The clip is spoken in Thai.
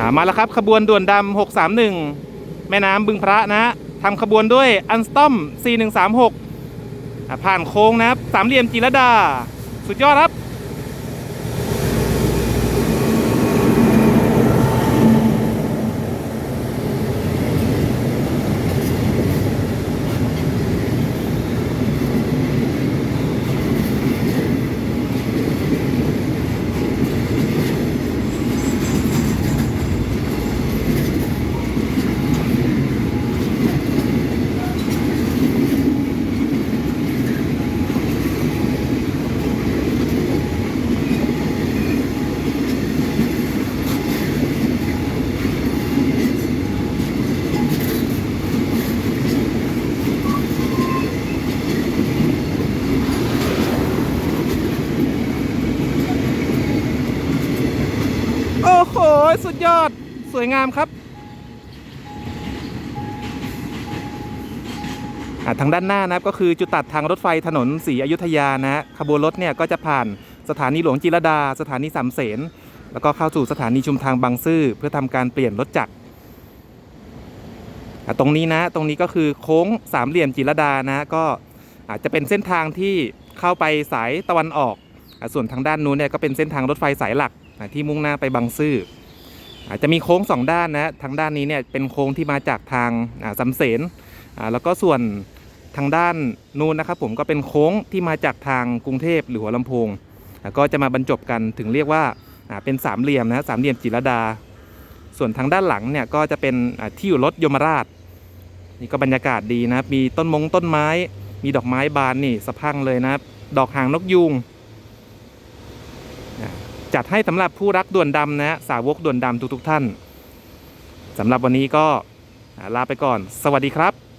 อ่ามาแล้วครับขบวนด่วนดำ631 แม่น้ำบึงพระนะทำขบวนด้วยอันสตอม 4136อ่าผ่านโค้งนะครับสามเหลี่ยมจิรดา สุดยอดครับ โอ้โห สุดยอด สวยงามครับอ่าทางด้านหน้านะครับก็คือจุดตัดทางรถไฟถนนศรีอยุธยานะฮะขบวนรถเนี่ยก็จะผ่านสถานีหลวงจิรดา สถานีสามเสนแล้วก็เข้าสู่สถานีชุมทางบางซื่อเพื่อทำการเปลี่ยนรถจักรอ่าตรงนี้นะตรงนี้ก็คือโค้งสามเหลี่ยมจิรดานะก็อาจจะเป็นเส้นทางที่เข้าไปสายตะวันออกอ่าส่วนทางด้านนู้นเนี่ยก็เป็นเส้นทางรถไฟสายหลัก ที่มุ่งหน้าไปบางซื่ออาจจะมีโค้งสองด้านนะทางด้านนี้เนี่ยเป็นโค้งที่มาจากทางอ่าเสนแล้วก็ส่วนทางด้านนู้นนะครับผมก็เป็นโค้งที่มาจากทางกรุงเทพหรือหัวลำโพงก็จะมาบรรจบกันถึงเรียกว่าเป็นสามเหลี่ยมนะสามเหลี่ยมจิรดา ส่วนทางด้านหลังเนี่ยก็จะเป็นที่อยู่รถยมราชนี่ก็บรรยากาศดีนะครับมีต้นมงต้นไม้ มีดอกไม้บานนี่สะพังเลยนะดอกหางนกยูง จัดให้สำหรับผู้รักด่วนดำนะฮะสาวกด่วนดำทุกๆท่านสำหรับวันนี้ก็ลาไปก่อน สวัสดีครับ